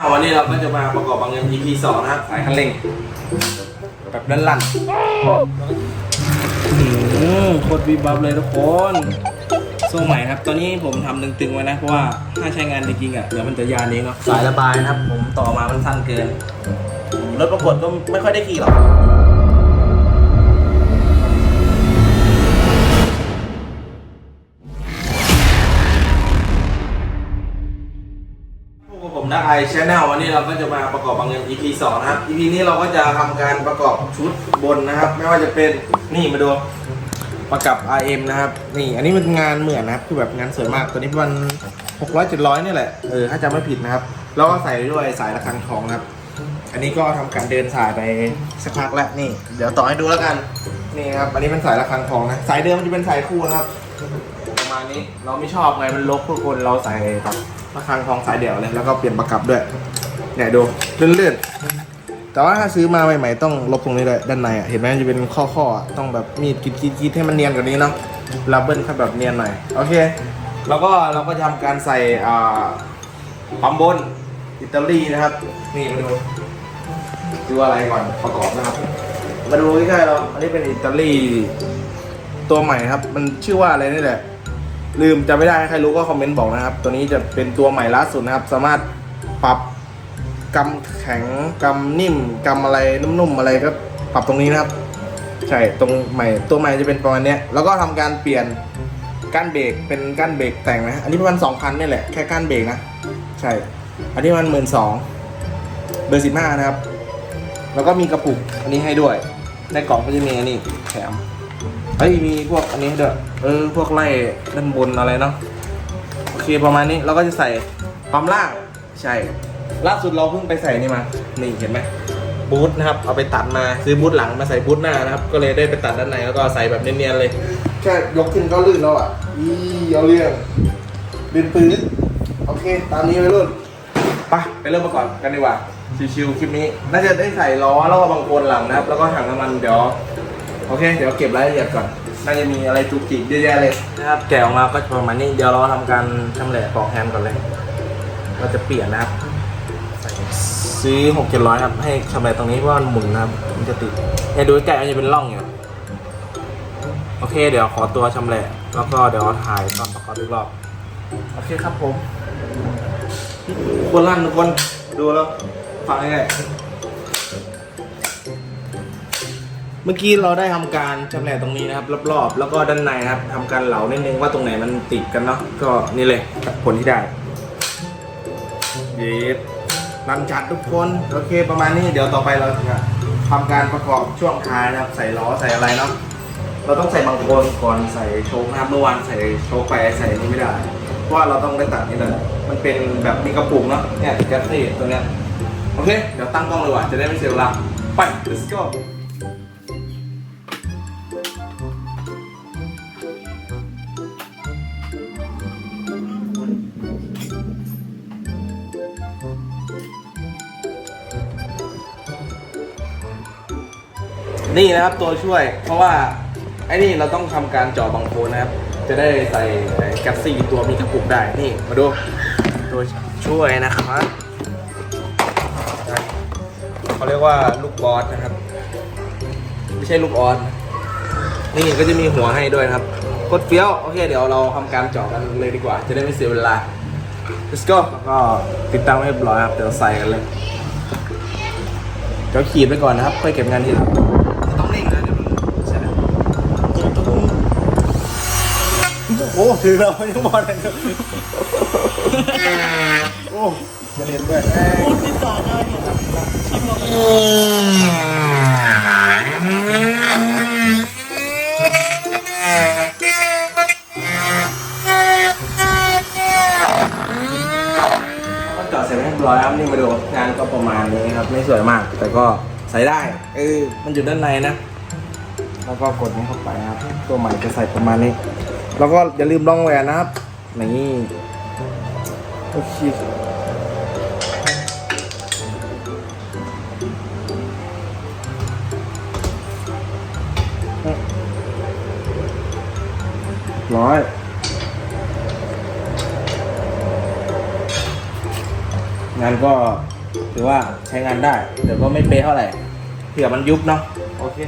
วันนี้เราก็จะมาประกอบบางเงิน EP สองนะครับสายคันเร่งแบบด้านลั่นอืมโคตรวีบับเลยทุกคนทรงใหม่ครับ ตอนนี้ผมทำตึงๆไว้นะ เพราะว่าถ้าใช้งานจริงๆอะเดี๋ยวมันจะยานเองเนาะสายระบายนะครับ ผมต่อมามันสั้นเกินรถประกวดก็ไม่ค่อยได้ขี่หรอก พวกไอชแนลวันนี้เราก็จะมาประกอบบางเงิน EP 2นะครับ EP นี้เราก็จะทำการประกอบชุดบนนะครับ ไม่ว่าจะเป็นนี่มาดูประกับ RM นะครับ นี่อันนี้เป็นงานเหมือนนะครับ คือแบบงานสวยมากตัวนี้ประมาณ600 700นี่แหละเออถ้าจำไม่ผิดนะครับ แล้วก็ใส่ด้วยสายระฆังทองนะครับ อันนี้ก็ทำการเดินสายไปสักพักแล้วนี่ เดี๋ยวต่อให้ดูแล้วกันนี่ครับอันนี้เป็นสายระฆังทองนะสายเดิมมันจะเป็นสายคู่นะครับาณนี้เราไม่ชอบไงมันลกทุกคนเราใส่แบบระฆังทองสายเดี่ยวเลยแล้วก็เปลี่ยนประกับด้วยเนี่ยดูเลื่อนๆแต่ว่าถ้าซื้อมาใหม่ๆต้องลบตรงนี้เลยด้านในอะเห็นไหมจะเป็นข้อๆอะต้องแบบมีดกรีดๆให้มันเนียนกว่านี้เนาะรับเบิ้ลให้แบบเนียนหน่อยโอเค แล้วก็เราก็จะทำการใส่อ่าปั๊มบนอิตาลีนะครับ นี่มาดูดูอะไรก่อนประกอบนะครับ มาดูใกล้ๆเราอันนี้เป็นอิตาลีตัวใหม่ครับ มันชื่อว่าอะไรนี่แหละ ลืมจะไม่ได้ใครรู้ก็คอมเมนต์บอกนะครับ ตัวนี้จะเป็นตัวใหม่ล่าสุดนะครับ สามารถปรับกำแข็งกำนิ่มกำอะไรนุ่มๆอะไรก็ปรับตรงนี้นะครับ ใช่ตรงใหม่ตัวใหม่จะเป็นประมาณเนี้ยแล้วก็ทำการเปลี่ยนก้านเบรกเป็นก้านเบรกแต่งนะ อันนี้ประมาณสองพันนี่แหละแค่ก้านเบรกนะ ใช่ อันนี้มันหมื่นสองเบอร์สิบห้านะครับ แล้วก็มีกระปุกอันนี้ให้ด้วย ในกล่องก็จะมีอันนี้แถม เฮ้ยมีพวกอันนี้ด้วยเออพวกไล่ด้านบนอะไรเนาะโอเคประมาณนี้เราก็จะใส่ปั๊มล่างใช่ล่าสุดเราเพิ่งไปใส่นี่มานี่เห็นไหมบูทนะครับเอาไปตัดมาซื้อบูทหลังมาใส่บูทหน้านะครับ ก็เลยได้ไปตัดด้านในแล้วก็ใส่แบบเนียนๆเลยแค่ยกขึ้นก็ลื่นแล้วอะอีเอาเรื่องลื่นปืนโอเค ตามนี้ไปรุ่นไปไปเริ่มมาก่อนกันดีกว่าชิวๆคลิปนี้ น่าจะได้ใส่ล้อแล้วก็บางโคนหลังนะครับ แล้วก็ถังน้ำมันเดี๋ยว โอเค เดี๋ยวเก็บรายละเอียดก่อน น่าจะมีอะไรจุกจิกเยอะแยะเลย นะครับแกะออกมาก็จะประมาณนี้เดี๋ยวเราทำการชำแหละปอกแฮนด์ก่อนเลย เราจะเปลี่ยนนะครับใส่ซื้อหกเจ็ดร้อยครับ ให้ชำแหละตรงนี้เพราะว่ามันหมุนนะครับ มันจะติดเนี่ยดูใกล้ๆมันจะเป็นร่องอยู่โอเค เดี๋ยวขอตัวชำแหละ แล้วก็เดี๋ยวถ่ายตอนประกอบอีกรอบ โอเคครับผมคนลั่นทุกคนดูแล้ว ฟังง่ายๆ มื่อกี้เราได้ทำการชำแหละตรงนี้นะครับรอบๆ แล้วก็ด้านในนะครับทำการเหลานิดนึงว่าตรงไหนมันติดกันเนาะก็นี่เลยผลที่ได้เย็ดรันจัดทุกคนโอเคประมาณนี้เดี๋ยวต่อไปเราจะทำการประกอบช่วงท้ายนะครับ ใส่ล้อใส่อะไรเนาะเราต้องใส่บางโคนก่อนใส่โชคนะครับเมื่อวานใส่โชคไปใส่นี่ไม่ได้เพราะว่าเราต้องได้ตัดนี่เลยมันเป็นแบบมีกระปุกเนาะเนี่ยแก๊สนี่ตัวเนี้ยโอเค เดี๋ยวตั้งกล้องเลยว่ะจะได้ไม่เสียเวลาไป let's go นี่นะครับตัวช่วย เพราะว่าไอ้นี่เราต้องทำการเจาะบังโคลนนะครับ จะได้ใส่แกัสซี่ตัวมีกระปุกได้ นี่มาดูตัวช่วยนะครับเขาเรียกว่าลูกบอสนะครับ ไม่ใช่ลูกออน นี่ก็จะมีหัวให้ด้วยครับกดเฟี้ยว โอเค เดี๋ยวเราทำการเจาะกันเลยดีกว่า จะได้ไม่เสียเวลา let's go แล้วก็ติดตั้งไว้เรียบร้อยครับ เดี๋ยวใส่กันเลยเดี๋ยวขีดไปก่อนนะครับ ค่อยเก็บงานทีหลัง อ้ถือเรายังบอลเลยโอ้จะเรียนด้วยก็จอดเสร็จเรียบร้อยครับนี่มาดูงานก็ประมาณนี้ครับ ไม่สวยมาก แต่ก็ใส่ได้เออมันอยู่ด้านในนะ แล้วก็กดนี้เข้าไปครับ ตัวใหม่จะใส่ประมาณนี้ แล้วก็อย่าลืมรองแหวนนะครับ นี่โอเคร้อยงานก็ถือว่าใช้งานได้แต่ก็ไม่เป๊ะเท่าไหร่เผื่อมันยุบเนาะโอเค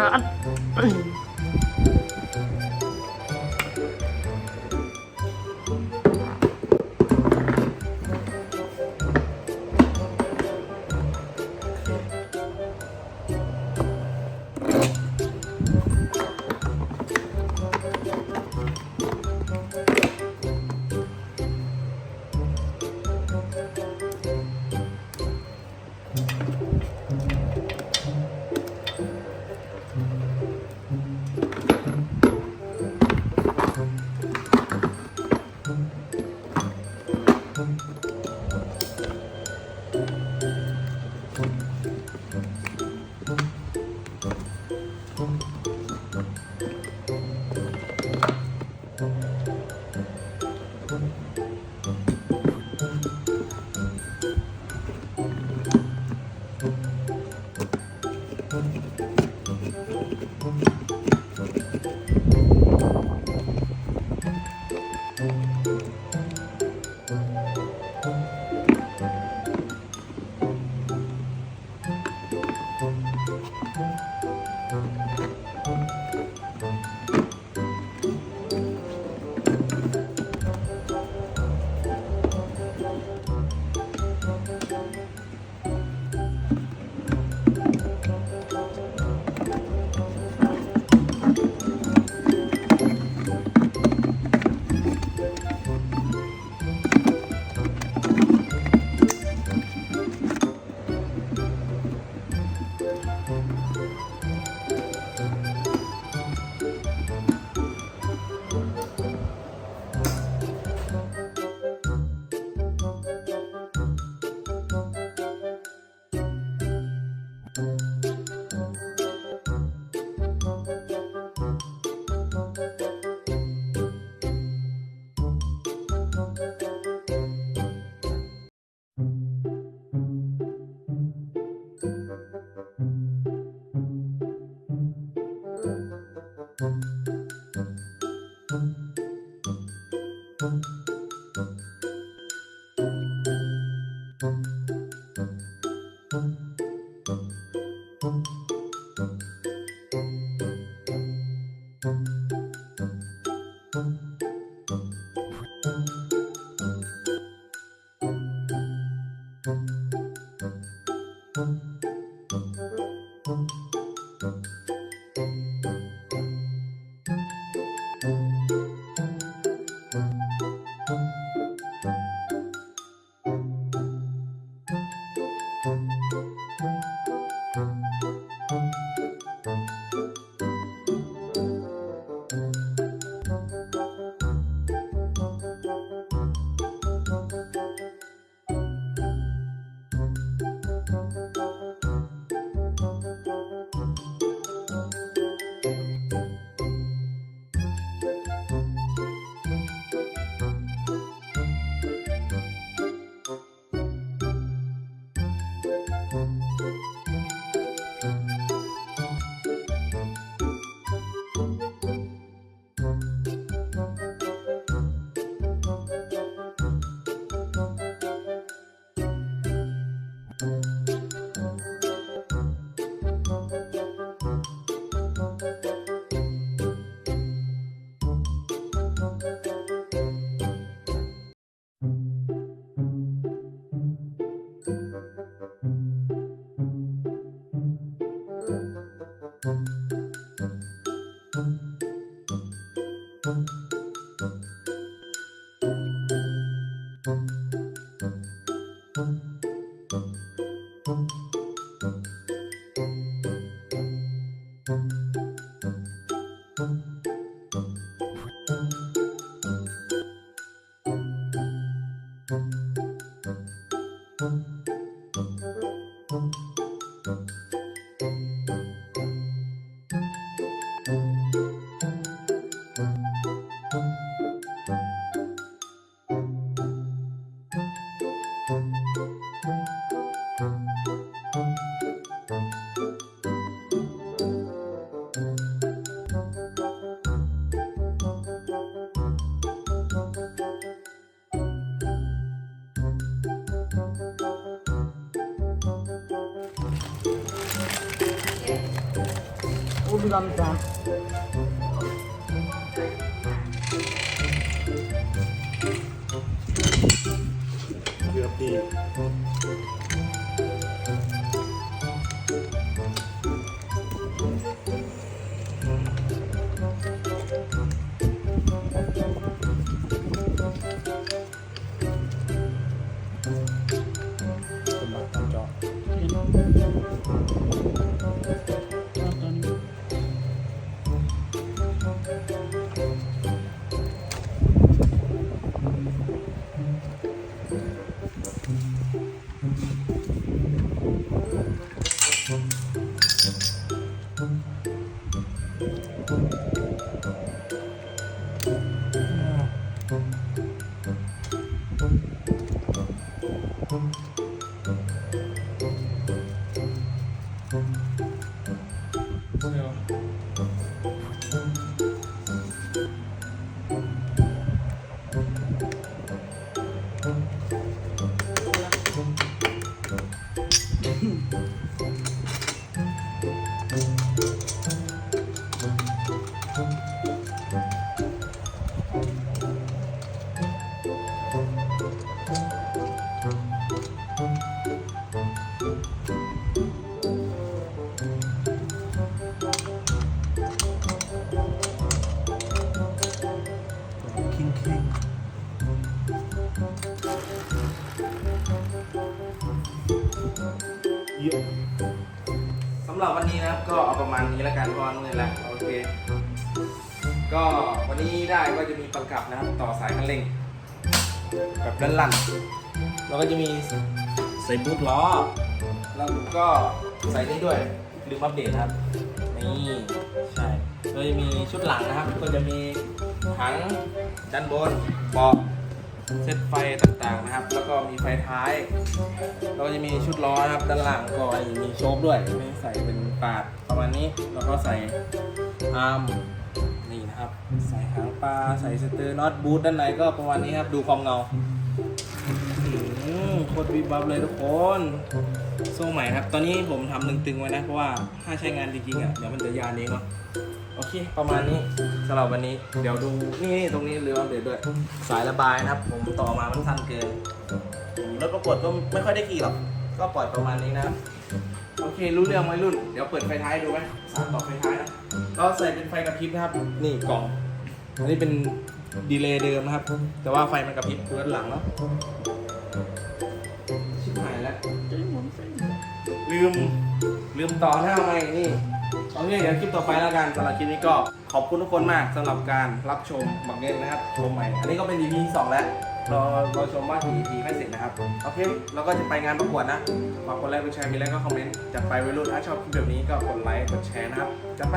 ารำดำสำหรับวันนี้นะครับก็เอาประมาณนี้แล้วกันพราะว่ามือล้วโอเค ก็วันนี้ได้ก็จะมีประกับนะครับต่อสายคันเร่งแบบด้านลั่นแล้วก็จะมีใส่บูทล้อแล้วก็ใส่นี่ด้วยลืมอัปเดตครับนี่ใช่ก็จะมีชุดหลังนะครับ ก็จะมีถังด้านบนเบาะ เซตไฟต่างๆนะครับ แล้วก็มีไฟท้ายแล้วก็จะมีชุดล้อนะครับด้านหลังก็มีโชคด้วยไม่ใส่เป็นปาดประมาณนี้แล้วก็ใส่อาร์มนี่นะครับ ใส่หางปลาใส่สเตอร์น็อตบูทด้านในก็ประมาณนี้ครับดูความเงาโคตรวิบวับเลยทุกคนทรงใหม่ครับ ตอนนี้ผมทำตึงๆไว้นะ เพราะว่าถ้าใช้งานจริงๆอะเดี๋ยวมันจะยานเองเนาะ โอเค ประมาณนี้สำหรับวันนี้ เดี๋ยวดูนี่นี่ตรงนี้เรืออัปเดตด้วย สายระบายนะครับ ผมต่อมามันสั้นเกินรถประกวดก็ไม่ค่อยได้ขี่หรอก ก็ปล่อยประมาณนี้นะครับโอเค รู้เรื่องไหมรุ่น เดี๋ยวเปิดไฟท้ายดูไหมสายต่อไฟท้ายนะก็ใส่เป็นไฟกระพริบนะครับ นี่กล่อง อันนี้เป็นดีเลย์เดิมนะครับ แต่ว่าไฟมันกระพริบด้านหลังเนาะชิบหายแล้วลืม ลืมต่อหน้าไม่นี่ โอเคเดี๋ยวคลิปต่อไปแล้วกันสำหรับคลิปนี้ก็ขอบคุณทุกคนมากสำหรับการรับชมบักเงินนะครับชมใหม่ อันนี้ก็เป็น EP ที่สองแล้วรอรอชมว่ากี่ EP ไม่เสร็จนะครับโอเคเราก็จะไปงานประกวดนะฝากกดไลค์กดแชร์มีอะไรก็คอมเมนต์จัดไปวัยรุ่นถ้าชอบคลิปแบบนี้ก็กดไลค์กดแชร์นะครับจัดไป